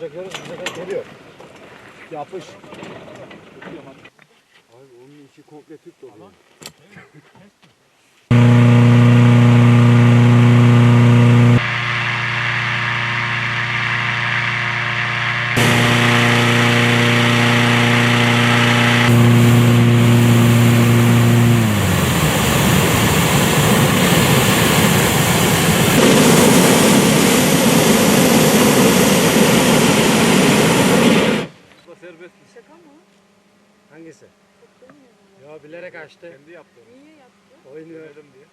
Çekiyoruz, bize geliyor. Yapış. Abi onun içi komple tüp dolu. Bilerek açtı. Kendi yaptım. Niye yaptı? Oynuyor. Denedim diye.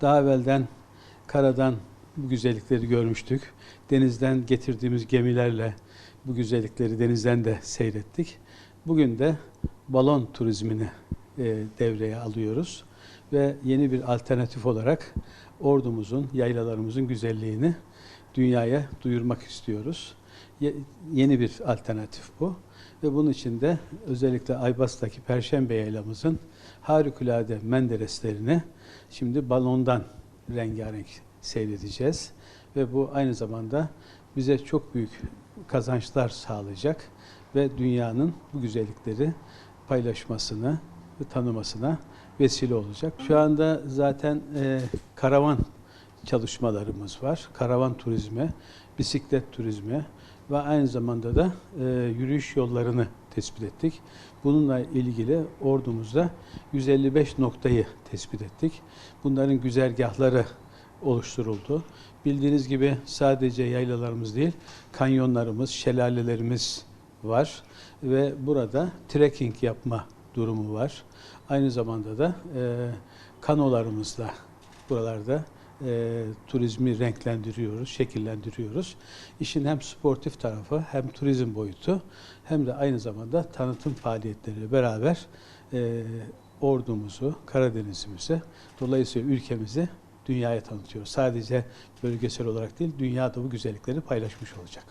Daha evvelden karadan bu güzellikleri görmüştük. Denizden getirdiğimiz gemilerle bu güzellikleri denizden de seyrettik. Bugün de balon turizmini e, devreye alıyoruz ve yeni bir alternatif olarak ordumuzun, yaylalarımızın güzelliğini dünyaya duyurmak istiyoruz. Ye- yeni bir alternatif bu ve bunun için de özellikle Aybas'taki Perşembe yaylamızın harikulade mendereslerini Şimdi balondan rengarenk seyredeceğiz ve bu aynı zamanda bize çok büyük kazançlar sağlayacak ve dünyanın bu güzellikleri paylaşmasını ve tanımasına vesile olacak. Şu anda zaten e, karavan çalışmalarımız var. Karavan turizmi, bisiklet turizmi ve aynı zamanda da e, yürüyüş yollarını tespit ettik. Bununla ilgili ordumuzda 155 noktayı tespit ettik. Bunların güzergahları oluşturuldu. Bildiğiniz gibi sadece yaylalarımız değil, kanyonlarımız, şelalelerimiz var ve burada trekking yapma durumu var. Aynı zamanda da e, kanolarımızla buralarda e, turizmi renklendiriyoruz, şekillendiriyoruz. İşin hem sportif tarafı hem turizm boyutu hem de aynı zamanda tanıtım faaliyetleriyle beraber e, ordumuzu, Karadeniz'imizi, dolayısıyla ülkemizi dünyaya tanıtıyoruz. Sadece bölgesel olarak değil, dünyada bu güzellikleri paylaşmış olacak.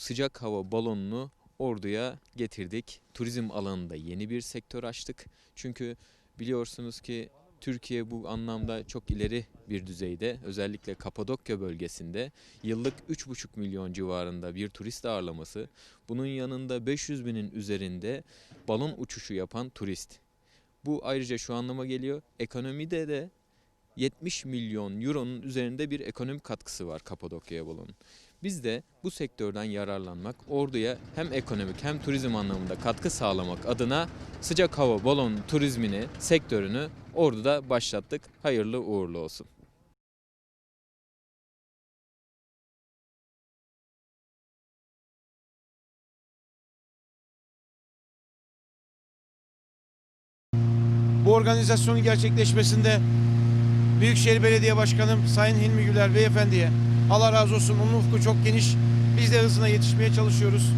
Sıcak hava balonunu Ordu'ya getirdik. Turizm alanında yeni bir sektör açtık. Çünkü biliyorsunuz ki Türkiye bu anlamda çok ileri bir düzeyde. Özellikle Kapadokya bölgesinde yıllık 3,5 milyon civarında bir turist ağırlaması. Bunun yanında 500 binin üzerinde balon uçuşu yapan turist. Bu ayrıca şu anlama geliyor. Ekonomide de 70 milyon euronun üzerinde bir ekonomik katkısı var Kapadokya'ya balonun. Biz de bu sektörden yararlanmak, orduya hem ekonomik hem turizm anlamında katkı sağlamak adına sıcak hava balon turizmini, sektörünü orduda başlattık. Hayırlı uğurlu olsun. Bu organizasyonun gerçekleşmesinde Büyükşehir Belediye Başkanım Sayın Hilmi Güler Beyefendi'ye Allah razı olsun onun ufku çok geniş. Biz de hızına yetişmeye çalışıyoruz.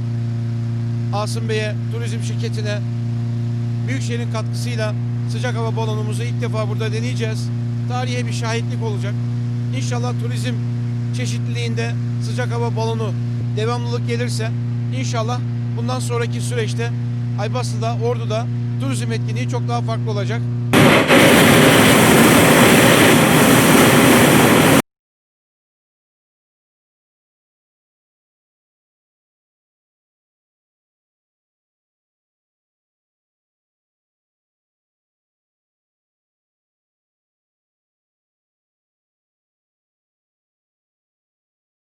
Asım Bey'e, turizm şirketine Büyükşehir'in katkısıyla sıcak hava balonumuzu ilk defa burada deneyeceğiz. Tarihe bir şahitlik olacak. İnşallah turizm çeşitliliğinde sıcak hava balonu devamlılık gelirse inşallah bundan sonraki süreçte Aybastı'da, Ordu'da turizm etkinliği çok daha farklı olacak.